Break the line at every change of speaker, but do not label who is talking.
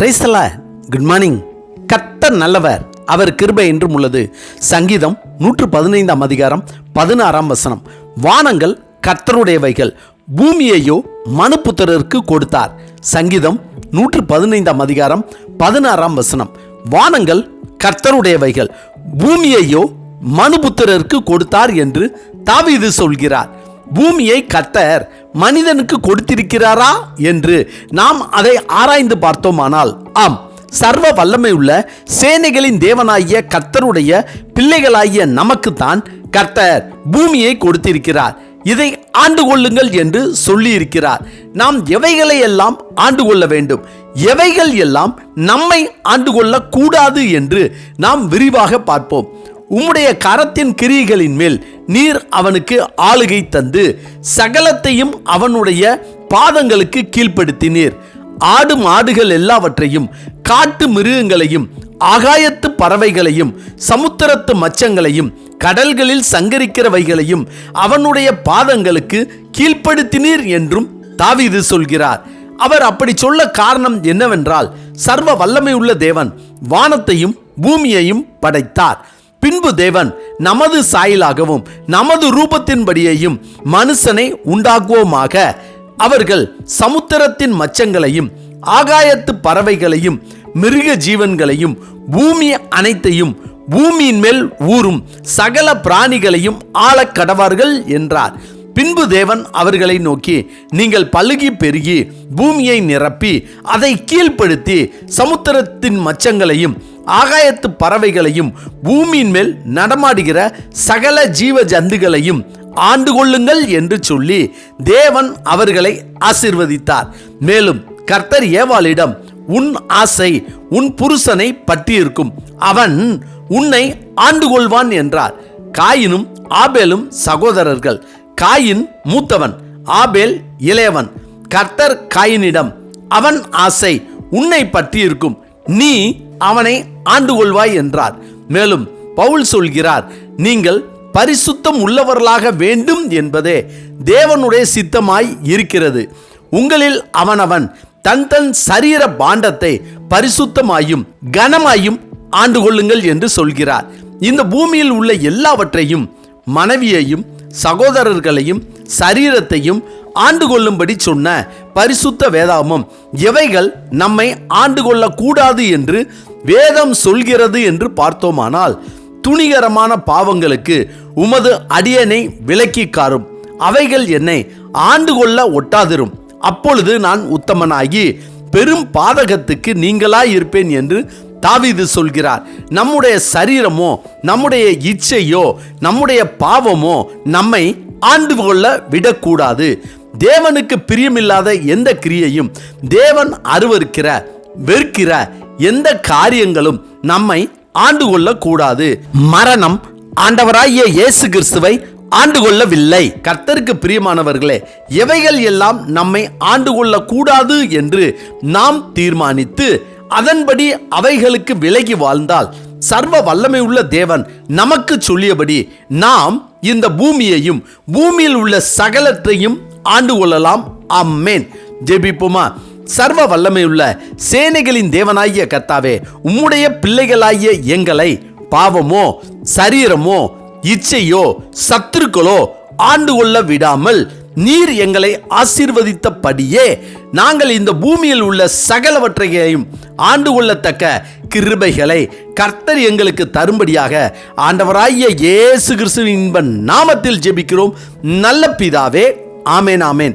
பிரைஸ்தலா good morning கர்த்தர் நல்லவர். அவர் கிருபை என்றும் உள்ளது. சங்கீதம் நூற்று பதினைந்தாம் அதிகாரம் பதினாறாம் வசனம். வானங்கள் கர்த்தருடையவைகள். பூமியையோ மனுப்புத்திரருக்கு கொடுத்தார். சங்கீதம் நூற்று பதினைந்தாம் அதிகாரம் பதினாறாம் வசனம். வானங்கள் கர்த்தருடையவைகள். பூமியையோ மனுபுத்திரருக்கு கொடுத்தார் என்று தாவீது சொல்கிறார். பூமியை கத்தர் மனிதனுக்கு கொடுத்திருக்கிறாரா என்று நாம் அதை ஆராய்ந்து பார்த்தோமானால் ஆம் சர்வ வல்லமை உள்ள சேனைகளின் தேவனாகிய கர்த்தருடைய பிள்ளைகளாகிய நமக்குத்தான் கர்த்தர் பூமியை கொடுத்திருக்கிறார். இதை ஆண்டு கொள்ளுங்கள் என்று சொல்லியிருக்கிறார். நாம் எவைகளை எல்லாம் ஆண்டு கொள்ள வேண்டும்? எவைகள் எல்லாம் நம்மை ஆண்டு கொள்ளக்கூடாது என்று நாம் விரிவாக பார்ப்போம். உம்முடைய கரத்தின் கிரியைகளின் மேல் நீர் அவனுக்கு ஆளுகை தந்து சகலத்தையும் அவனுடைய பாதங்களுக்கு கீழ்ப்படுத்தினீர். ஆடு மாடுகள் எல்லாவற்றையும் காட்டு மிருகங்களையும் ஆகாயத்து பறவைகளையும் சமுத்திரத்து மச்சங்களையும் கடல்களில் சங்கரிக்கிறவைகளையும் அவனுடைய பாதங்களுக்கு கீழ்ப்படுத்தினீர் என்றும் தாவிது சொல்கிறார். அவர் அப்படி சொல்ல காரணம் என்னவென்றால் சர்வ வல்லமை உள்ள தேவன் வானத்தையும் பூமியையும் படைத்தார். பின்பு தேவன் நமது சாயலாகவும் நமது ரூபத்தின்படியையும் மனுஷனை உண்டாக்குவோமாக. அவர்கள் சமுத்திரத்தின் மச்சங்களையும் ஆகாயத்து பறவைகளையும் மிருக ஜீவன்களையும் பூமி அனைத்தையும் பூமியின் மேல் ஊறும் சகல பிராணிகளையும் ஆளக் கடவார்கள் என்றார். பின்பு தேவன் அவர்களை நோக்கி நீங்கள் பழுகி பெருகி பூமியை நிரப்பி அதை கீழ்ப்படுத்தி சமுத்திரத்தின் மச்சங்களையும் ஆகாயத்து பறவைகளையும் பூமியின் மேல் நடமாடுகிற சகல ஜீவ ஜந்துகளையும் ஆண்டு கொள்ளுங்கள் என்று சொல்லி தேவன் அவர்களை ஆசிர்வதித்தார். மேலும் கர்த்தர் ஏவாளிடம் உன் ஆசை உன் புருஷனை பற்றியிருக்கும். அவன் உன்னை ஆண்டு கொள்வான் என்றார். காயினும் ஆபேலும் சகோதரர்கள். காயின் மூத்தவன் ஆபேல் இளையவன். கர்த்தர் காயினிடம் அவன் ஆசை உன்னை பற்றியிருக்கும். நீ அவனை ஆண்டு கொள்வாய் என்றார். மேலும் பவுல் சொல்கிறார் நீங்கள் பரிசுத்தம் உள்ளவர்களாக வேண்டும் என்பதே தேவனுடைய சித்தமாய் இருக்கிறது. உங்களில் அவனவன் தன் தன் சரீர பாண்டத்தை பரிசுத்தமாயும் கனமாயும் ஆண்டு கொள்ளுங்கள் என்று சொல்கிறார். இந்த பூமியில் உள்ள எல்லாவற்றையும் மனைவியையும் சகோதரர்களையும் சரீரத்தையும் ஆண்டு கொள்ளும்படி சொன்ன பரிசுத்த வேதாமம் எவைகள் நம்மை ஆண்டு கொள்ளக்கூடாது என்று வேதம் சொல்கிறது என்று பார்த்தோமானால் துணிகரமான பாவங்களுக்கு உமது அடியனை விலக்கி காரும். அவைகள் என்னை ஆண்டு கொள்ள ஒட்டாதிரும். அப்பொழுது நான் உத்தமனாகி பெரும் பாதகத்துக்கு நீங்களாய் இருப்பேன் என்று தாவிது சொல்கிறார். நம்முடைய சரீரமோ நம்முடைய இச்சையோ நம்முடைய பாவமோ நம்மை ஆண்டு கொள்ள விடக்கூடாது. தேவனுக்கு பிரியமில்லாத எந்த கிரியையும் தேவன் அருவருக்கிற வெறுக்கிற எந்த காரியங்களும் நம்மை ஆண்டு கொள்ளக்கூடாது. மரணம் ஆண்டவராகிய இயேசு கிறிஸ்துவை ஆண்டு கொள்ளவில்லை. கர்த்தருக்கு பிரியமானவர்களே எவைகள் எல்லாம் நம்மை ஆண்டு கொள்ளக்கூடாது என்று நாம் தீர்மானித்து அதன்படி அவைகளுக்கு விலகி வாழ்ந்தால் சர்வ வல்லமை உள்ள தேவன் நமக்கு சொல்லியபடி நாம் இந்த பூமியையும் பூமியில் உள்ள சகலத்தையும் ஆண்டு கொள்ளலாம். அம்மேன் ஜெபிப்போமா? சர்வ வல்லமையுள்ள சேனைகளின் தேவனாகிய கர்த்தாவே உம்முடைய பிள்ளைகளாகிய எங்களை பாவமோ சரீரமோ இச்சையோ சத்துருக்களோ ஆண்டு கொள்ள விடாமல் நீர் எங்களை ஆசீர்வதித்தபடியே நாங்கள் இந்த பூமியில் உள்ள சகலவற்றையும் ஆண்டு கொள்ளத்தக்க கிருபைகளை கர்த்தர் எங்களுக்கு தரும்படியாக ஆண்டவராகிய இயேசு கிறிஸ்துவின் இன்ப நாமத்தில் ஜெபிக்கிறோம். நல்ல பிதாவே ஆமேன் ஆமேன்.